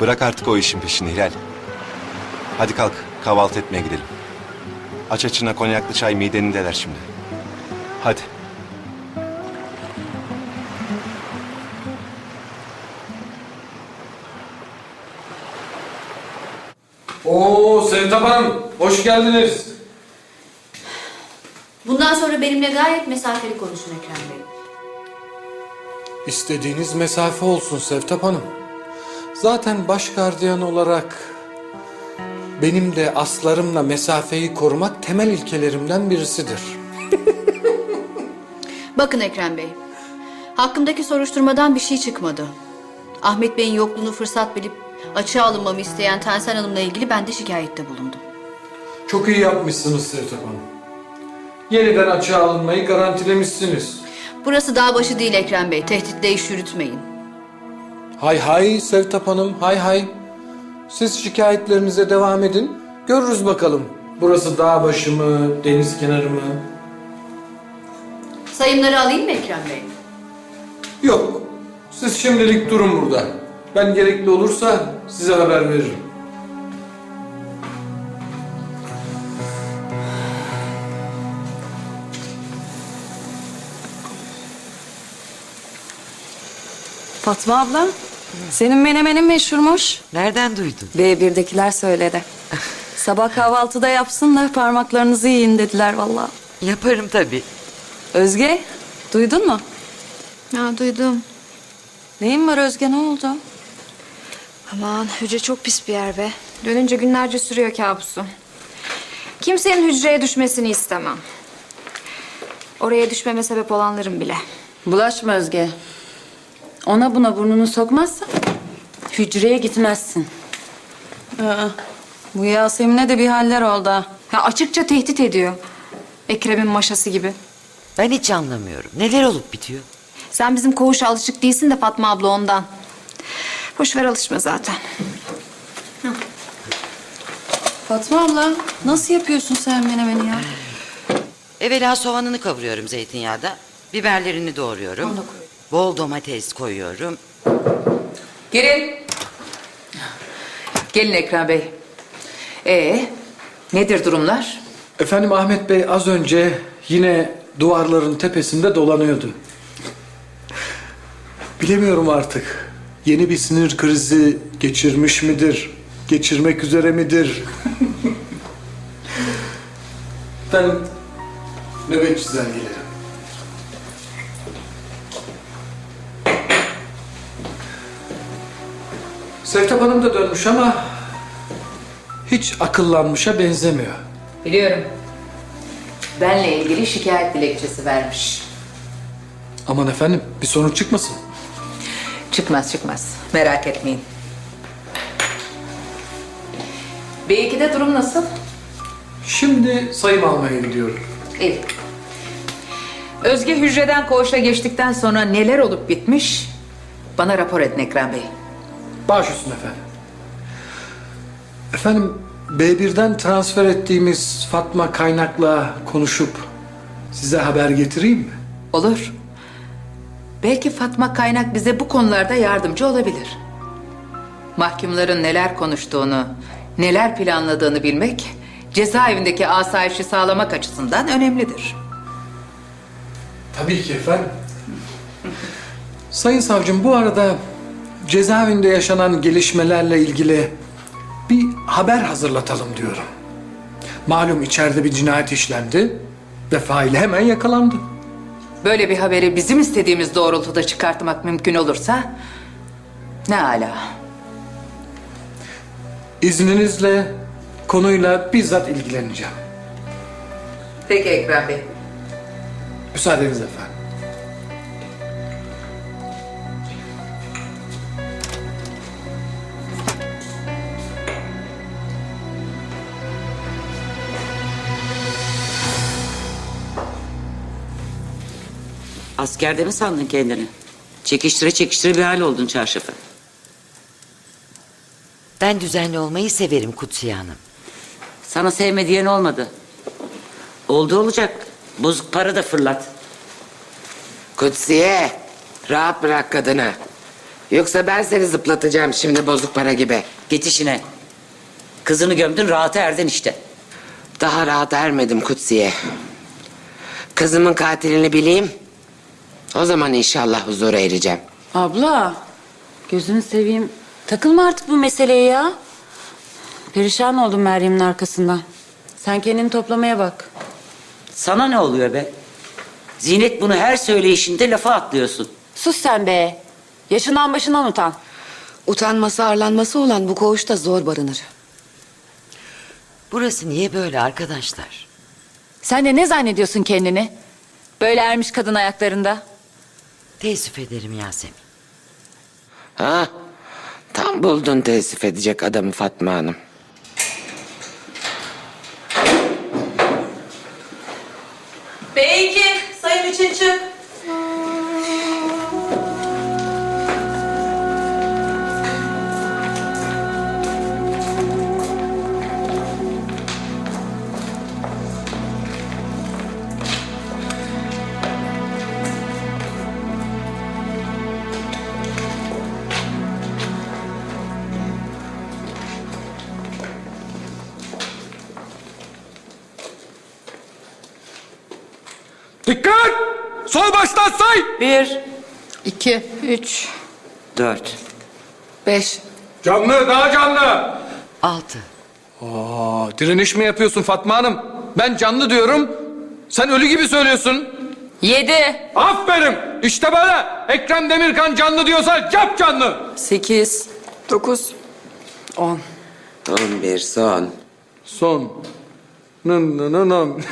Bırak artık o işin peşini Hilal. Hadi kalk kahvaltı etmeye gidelim. Aç açına konyaklı çay mideni deler şimdi. Hadi. Oo Sevtap Hanım, hoş geldiniz. Bundan sonra benimle gayet mesafeli konuşun Ekrem Bey. İstediğiniz mesafe olsun Sevtap Hanım. Zaten baş gardiyan olarak benim de aslarımla mesafeyi korumak temel ilkelerimden birisidir. Bakın Ekrem Bey, hakkımdaki soruşturmadan bir şey çıkmadı. Ahmet Bey'in yokluğunu fırsat bilip açığa alınmamı isteyen Tansen Hanım'la ilgili ben de şikayette bulundum. Çok iyi yapmışsınız Sevtap Hanım. Yeniden açığa alınmayı garantilemişsiniz. Burası dağ başı değil Ekrem Bey, tehditle iş yürütmeyin. Hay hay Sevtap Hanım, hay hay. Siz şikayetlerinize devam edin. Görürüz bakalım. Burası dağ başı mı, deniz kenarı mı? Sayımları alayım mı Ekrem Bey? Yok. Siz şimdilik durun burada. Ben gerekli olursa size haber veririm. Fatma abla, senin menemenin meşhurmuş. Nereden duydun? B1'dekiler söyledi. Sabah kahvaltıda yapsın da parmaklarınızı yiyin dediler vallahi. Yaparım tabii. Özge, duydun mu? Ya duydum. Neyin var Özge, ne oldu? Aman hücre çok pis bir yer be. Dönünce günlerce sürüyor kabusu. Kimsenin hücreye düşmesini istemem. Oraya düşmeme sebep olanların bile. Bulaşma Özge. Ona buna burnunu sokmazsan hücreye gitmezsin. Aa, bu Yasemin'e de bir haller oldu ha. Ya açıkça tehdit ediyor. Ekrem'in maşası gibi. Ben hiç anlamıyorum. Neler olup bitiyor? Sen bizim koğuşa alışık değilsin de Fatma abla ondan. Boş ver alışma zaten. Fatma abla, nasıl yapıyorsun sen menemeni ya? Evvela soğanını kavuruyorum zeytinyağda. Biberlerini doğruyorum. Bol domates koyuyorum. Gelin. Gelin Ekrem Bey. Ee, nedir durumlar? Efendim Ahmet Bey az önce yine duvarların tepesinde dolanıyordu. Bilemiyorum artık. Yeni bir sinir krizi geçirmiş midir? Geçirmek üzere midir? ben nöbetçiden gelirim. Sevtap Hanım da dönmüş ama hiç akıllanmışa benzemiyor. Biliyorum. Benle ilgili şikayet dilekçesi vermiş. Aman efendim bir sorun çıkmasın. Çıkmaz çıkmaz. Merak etmeyin. B2'de durum nasıl? Şimdi sayım almaya gidiyorum. İyi. Özge hücreden koğuşa geçtikten sonra neler olup bitmiş? Bana rapor edin Ekrem Bey. Baş üstüne efendim. Efendim B1'den transfer ettiğimiz Fatma Kaynak'la konuşup size haber getireyim mi? Olur. Belki Fatma Kaynak bize bu konularda yardımcı olabilir. Mahkumların neler konuştuğunu, neler planladığını bilmek cezaevindeki asayişi sağlamak açısından önemlidir. Tabii ki efendim. Sayın savcım bu arada cezaevinde yaşanan gelişmelerle ilgili bir haber hazırlatalım diyorum. Malum içeride bir cinayet işlendi ve faili hemen yakalandı. Böyle bir haberi bizim istediğimiz doğrultuda çıkartmak mümkün olursa ne ala. İzninizle konuyla bizzat ilgileneceğim. Peki Ekrem Bey. Müsaadenizle efendim. Askerde mi sandın kendini? Çekiştire çekiştire bir hal oldun çarşafı. Ben düzenli olmayı severim Kutsiye Hanım. Sana sevme diyen olmadı. Oldu olacak. Bozuk para da fırlat. Kutsiye, rahat bırak kadını. Yoksa ben seni zıplatacağım şimdi bozuk para gibi. Git işine. Kızını gömdün rahata erdin işte. Daha rahat ermedim Kutsi'ye. Kızımın katilini bileyim. O zaman inşallah huzura ereceğim. Abla, gözünü seveyim. Takılma artık bu meseleye ya. Perişan oldum Meryem'in arkasından. Sen kendini toplamaya bak. Sana ne oluyor be? Zinet bunu her söyleyişinde lafa atlıyorsun. Sus sen be. Yaşından başından utan. Utanması arlanması olan bu koğuşta zor barınır. Burası niye böyle arkadaşlar? Sen de ne zannediyorsun kendini? Böyle ermiş kadın ayaklarında. Teessüf ederim Yasemin. Ha, tam buldun teessüf edecek adamı Fatma Hanım. Dikkat! Sol baştan say! Bir. İki, üç, Dört. Beş. Canlı, daha canlı. Altı. Aa, direniş mi yapıyorsun Fatma Hanım? Ben canlı diyorum. Sen ölü gibi söylüyorsun. Yedi. Aferin. İşte böyle. Ekrem Demirkan canlı diyorsa cap canlı. Sekiz. Dokuz. On. On bir son. Son. Nın nın nın.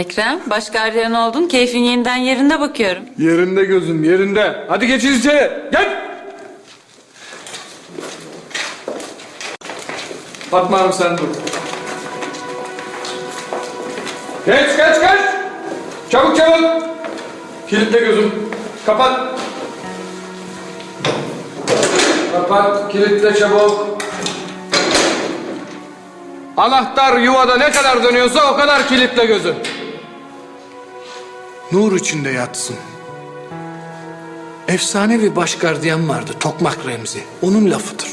Ekrem, baş gardiyan oldun. Keyfin yeniden yerinde bakıyorum. yerinde gözüm yerinde. Hadi geçin içeri. Gel. Fatma Hanım sen dur. Geç geç geç. Çabuk çabuk. Kilitle gözüm. Kapat. Kapat, kilitle çabuk. Anahtar yuvada ne kadar dönüyorsa o kadar kilitle gözüm. Nur içinde yatsın. Efsane bir baş gardiyan vardı, Tokmak Remzi. Onun lafıdır.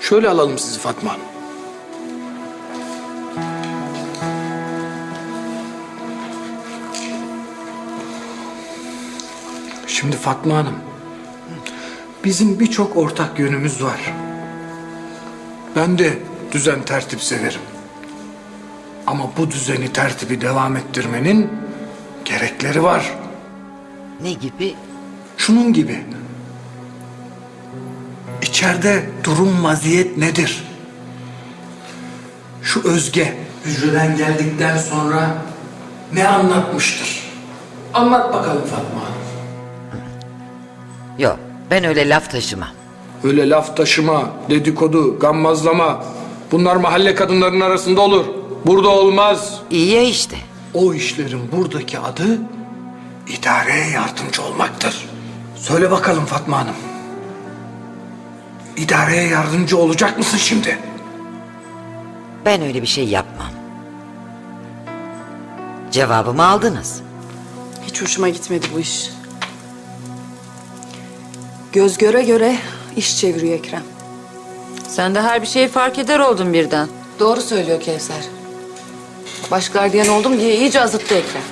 Şöyle alalım sizi Fatma Hanım. Şimdi Fatma Hanım, bizim birçok ortak yönümüz var. Ben de düzen tertip severim. Ama bu düzeni tertibi devam ettirmenin gerekleri var. Ne gibi? Şunun gibi. İçeride durum vaziyet nedir? Şu Özge hücreden geldikten sonra ne anlatmıştır? Anlat bakalım Fatma Hanım. Yok ben öyle laf taşımam. Öyle laf taşıma, dedikodu, gammazlama bunlar mahalle kadınlarının arasında olur. Burada olmaz. İyi ya işte. O işlerin buradaki adı idareye yardımcı olmaktır. Söyle bakalım Fatma Hanım. İdareye yardımcı olacak mısın şimdi? Ben öyle bir şey yapmam. Cevabımı aldınız. Hiç hoşuma gitmedi bu iş. Göz göre göre iş çeviriyor Ekrem. Sen de her bir şeyi fark eder oldun birden. Doğru söylüyor Kevser. Baş gardiyan oldum diye iyice azıttı Ekrem.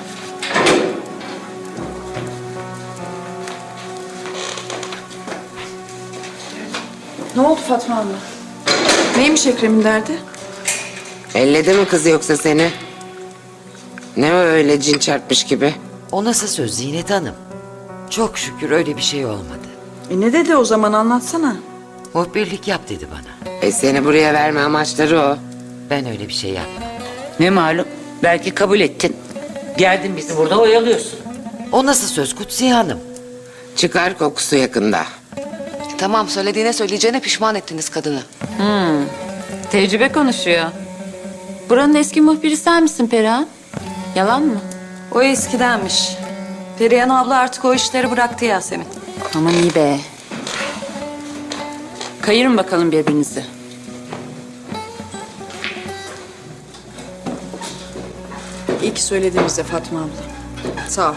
Ne oldu Fatma abla? Neymiş Ekrem'in derdi? Elledi mi kız yoksa seni? Ne o öyle cin çarpmış gibi? O nasıl söz Zinet Hanım? Çok şükür öyle bir şey olmadı. E ne dedi o zaman anlatsana. Muhbirlik yap dedi bana. E seni buraya verme amaçları o. Ben öyle bir şey yapmam. Ne malum? Belki kabul ettin. Geldin bizi burada oyalıyorsun. O nasıl söz Kutsiye Hanım? Çıkar kokusu yakında. Tamam söylediğine söyleyeceğine pişman ettiniz kadını. Tecrübe konuşuyor. Buranın eski muhbiri sen misin Perihan? Yalan mı? O eskidenmiş. Perihan abla artık o işleri bıraktı Yasemin. Aman iyi be. Kayırın bakalım birbirinizi. İyi ki söylediğimizde Fatma abla. Sağ ol.